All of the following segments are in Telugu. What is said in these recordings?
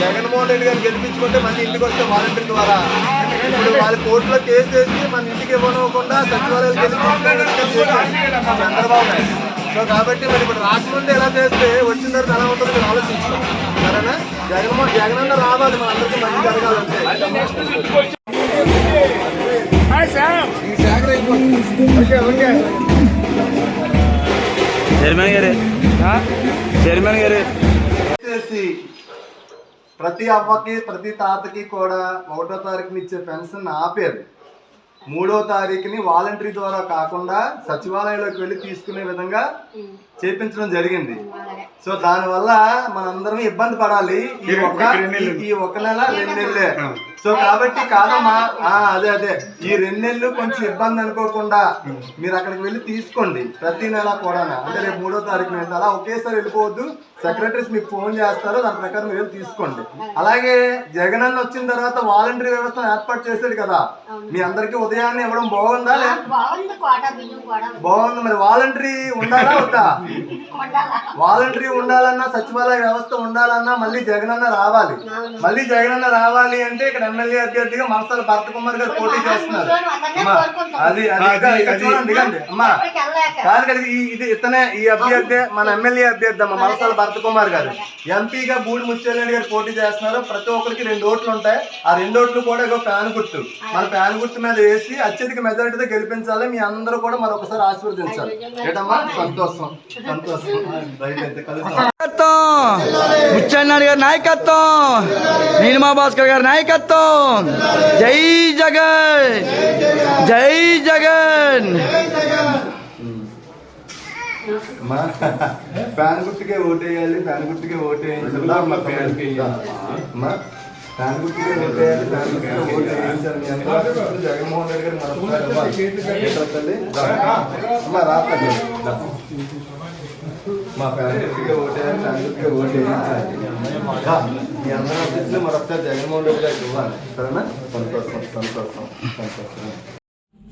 గెలిపించుకుంటే మళ్ళీ ఇంటికి వస్తే వాలంటీర్ ద్వారా. ఇప్పుడు వాళ్ళ కోర్టులో కేసు వేసి మన ఇంటికి ఇవ్వనివ్వకుండా సచివాలయాలు గెలిపించుకోవడం చంద్రబాబు నాయుడు. సో కాబట్టి మరి ఇప్పుడు రాకముందే ఎలా చేస్తే వచ్చిన తర్వాత ఎలా ఉంటుందో మీరు ఆలోచించుకోండి. సరేనా? జగన్మోహన్ జగనన్న రావాలి మన అందరికీ మంచి జరగాలంటే. చైర్మన్ గారు. చైర్మన్ గారు. చేసి ప్రతి అవ్వకి ప్రతి తాతకి కూడా ఒకటో తారీఖుని ఇచ్చే పెన్షన్ ఆపేది మూడో తారీఖుని వాలంటరీ ద్వారా కాకుండా సచివాలయంలోకి వెళ్ళి తీసుకునే విధంగా చేపించడం జరిగింది. సో దానివల్ల మనందరం ఇబ్బంది పడాలి. ఈ ఒక ఈ- ఈ ఒక నెల రెండు నెలలే. సో కాబట్టి కాదమ్మా అదే అదే. ఈ రెండు నెలలు కొంచెం ఇబ్బంది అనుకోకుండా మీరు అక్కడికి వెళ్ళి తీసుకోండి. ప్రతి నెల కూడా అంటే రేపు మూడో తారీఖున వెళ్తే అలా ఒకేసారి వెళ్ళిపోవద్దు. సెక్రటరీస్ మీకు ఫోన్ చేస్తారు. దాని ప్రకారం మీరు తీసుకోండి. అలాగే జగన్ అన్న వచ్చిన తర్వాత వాలంటరీ వ్యవస్థను ఏర్పాటు చేశాడు కదా. మీ అందరికీ ఉదయాన్నే ఇవ్వడం బాగుందా బాగుంది. మరి వాలంటరీ ఉండాలా వద్దా? వాలంటరీ ఉండాలన్నా సచివాలయ వ్యవస్థ ఉండాలన్నా మళ్ళీ జగనన్న రావాలి. మళ్ళీ జగనన్న రావాలి అంటే ఇక్కడ ఎమ్మెల్యే అభ్యర్థిగా మనసాల భరత్ కుమార్ గారు పోటీ చేస్తున్నారు. అమ్మా, అది చూడండి అమ్మా కాదు ఇది ఇతనే ఈ అభ్యర్థి మన ఎమ్మెల్యే అభ్యర్థి అమ్మ మనసాల భరత్ కుమార్ గారు. ఎంపీగా బూడి ముత్యాలరెడ్డి గారు పోటీ చేస్తున్నారు. ప్రతి ఒక్కరికి రెండు ఓట్లు ఉంటాయి. ఆ రెండు ఓట్లు కూడా ఇగో ఫ్యాన్ గుర్తు. మన ఫ్యాన్ గుర్తు మీద వేసి అత్యధిక మెజారిటీతో గెలిపించాలి మీ అందరూ కూడా మరొకసారి ఆశీర్వదించాలి. ఏంటమ్మా? సంతోషం. సంతోషం. నాయకత్వం ముచ్చన్నాడు గారి నాయకత్వం నీలిమా భాస్కర్ గారి నాయకత్వం. జై జగన్ జై జగన్. అమ్మా, ఫ్యాన్ గుర్తుకే ఓటేయాలి ఫ్యాన్ గుర్తుకే ఓటేయాలి అమ్మా, అమ్మా, ఫ్యాన్ గుర్తుకే ఓటేయాలి ఫ్యాన్ గుర్తుకే ఓటేయాలి మీ అందరూ. ఆశీస్సులు జగన్మోహన్ రెడ్డి గారు మరొకసారి ఇవ్వాలి. మా గుర్తుకే ఓటేయాలి గుర్తుకే ఓటేయాలి. మీ అందరూ ఆశీస్సులు మరొకసారి జగన్మోహన్ రెడ్డి గారికి ఇవ్వాలి సరేనా సంతోషం సంతోషం సంతోషం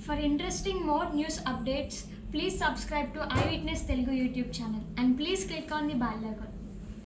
For interesting more news updates, please subscribe to Eyewitness Telugu YouTube channel and please click on the bell icon.